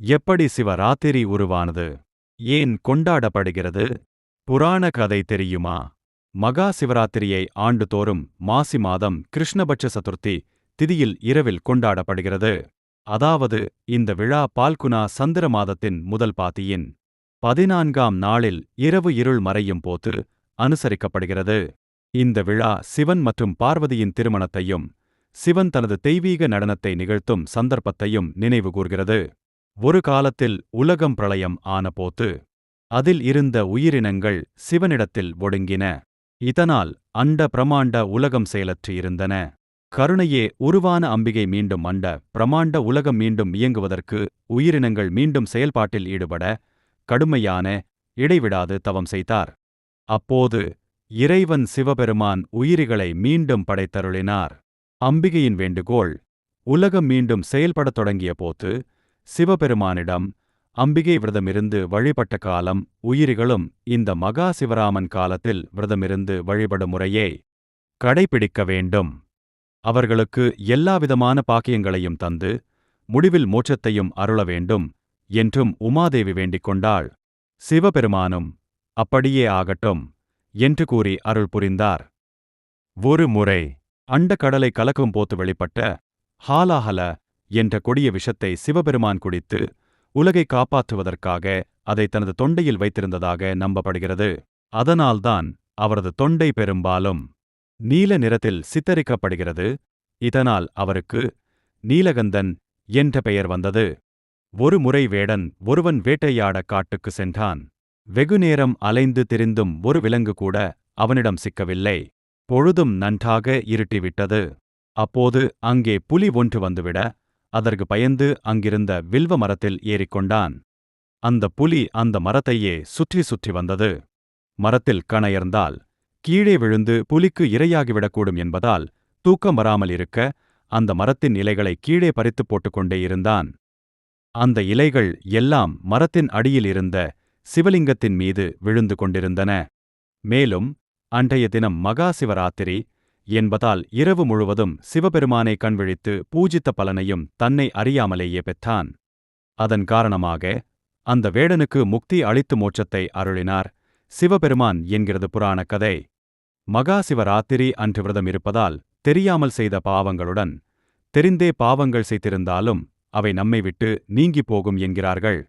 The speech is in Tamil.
எப்படி சிவராத்திரி உருவானது? ஏன் கொண்டாடப்படுகிறது? புராண கதை தெரியுமா? மகா சிவராத்திரியை ஆண்டுதோறும் மாசி மாதம் கிருஷ்ணபட்ச சதுர்த்தி திதியில் இரவில் கொண்டாடப்படுகிறது. அதாவது இந்த விழா பால்குனா சந்திர மாதத்தின் முதல் பாத்தியின் பதினான்காம் நாளில் இரவு இருள் மறையும் போது அனுசரிக்கப்படுகிறது. இந்த விழா சிவன் மற்றும் பார்வதியின் திருமணத்தையும் சிவன் தனது தெய்வீக நடனத்தை நிகழ்த்தும் சந்தர்ப்பத்தையும் நினைவுகூர்கிறது ஒரு காலத்தில் உலகம் பிரளயம் ஆனபோது அதில் இருந்த உயிரினங்கள் சிவனிடத்தில் ஒடுங்கின. இதனால் அண்ட பிரமாண்ட உலகம் செயலற்று இருந்தன. கருணையே உருவான அம்பிகை மீண்டும் அண்ட பிரமாண்ட உலகம் மீண்டும் இயங்குவதற்கு உயிரினங்கள் மீண்டும் செயல்பாட்டில் ஈடுபட கடுமையான இடைவிடாது தவம் செய்தார். அப்போது இறைவன் சிவபெருமான் உயிரிகளை மீண்டும் படைத்தருளினார். அம்பிகையின் வேண்டுகோள் உலகம் மீண்டும் செயல்படத் தொடங்கிய போது சிவபெருமானிடம் அம்பிகை விரதமிருந்து வழிபட்ட காலம் உயிரிகளும் இந்த மகா சிவராமன் காலத்தில் விரதமிருந்து வழிபடும் முறையை கடைபிடிக்க வேண்டும். அவர்களுக்கு எல்லாவிதமான பாக்கியங்களையும் தந்து முடிவில் மோட்சத்தையும் அருள வேண்டும் என்றும் உமாதேவி வேண்டிக் கொண்டாள். சிவபெருமானும் அப்படியே ஆகட்டும் என்று கூறி அருள் புரிந்தார். ஒரு முறை அண்டக்கடலை கலக்கும் போத்து வெளிப்பட்ட ஹாலாஹல என்ற கொடிய விஷத்தை சிவபெருமான் குடித்து உலகை காப்பாற்றுவதற்காக அதை தனது தொண்டையில் வைத்திருந்ததாக நம்பப்படுகிறது. அதனால்தான் அவரது தொண்டை பெரும்பாலும் நீல நிறத்தில் சித்தரிக்கப்படுகிறது. இதனால் அவருக்கு நீலகந்தன் என்ற பெயர் வந்தது. ஒரு முறை வேடன் ஒருவன் வேட்டையாட காட்டுக்கு சென்றான். வெகுநேரம் அலைந்து திரிந்தும் ஒரு விலங்கு கூட அவனிடம் சிக்கவில்லை. பொழுதும் நன்றாக இருட்டிவிட்டது. அப்போது அங்கே புலி ஒன்று வந்துவிட அதற்கு பயந்து அங்கிருந்த வில்வ மரத்தில் ஏறிக்கொண்டான். அந்த புலி அந்த மரத்தையே சுற்றி சுற்றி வந்தது. மரத்தில் கணையர்ந்தால் கீழே விழுந்து புலிக்கு இரையாகிவிடக்கூடும் என்பதால் தூக்கம் வராமல் இருக்க அந்த மரத்தின் இலைகளை கீழே பறித்துப் போட்டுக்கொண்டே இருந்தான். அந்த இலைகள் எல்லாம் மரத்தின் அடியில் இருந்த சிவலிங்கத்தின் மீது விழுந்து கொண்டிருந்தன. மேலும் அன்றைய தினம் மகா சிவராத்திரி என்பதால் இரவு முழுவதும் சிவபெருமானை கண்விழித்து பூஜித்த பலனையும் தன்னை அறியாமலேயே பெற்றான். அதன் காரணமாக அந்த வேடனுக்கு முக்தி அளித்து மோட்சத்தை அருளினார் சிவபெருமான் என்கிறது புராணக் கதை. மகா சிவராத்திரி அன்று விரதம் இருப்பதால் தெரியாமல் செய்த பாவங்களுடன் தெரிந்தே பாவங்கள் செய்திருந்தாலும் அவை நம்மை விட்டு நீங்கிப் போகும் என்கிறார்கள்.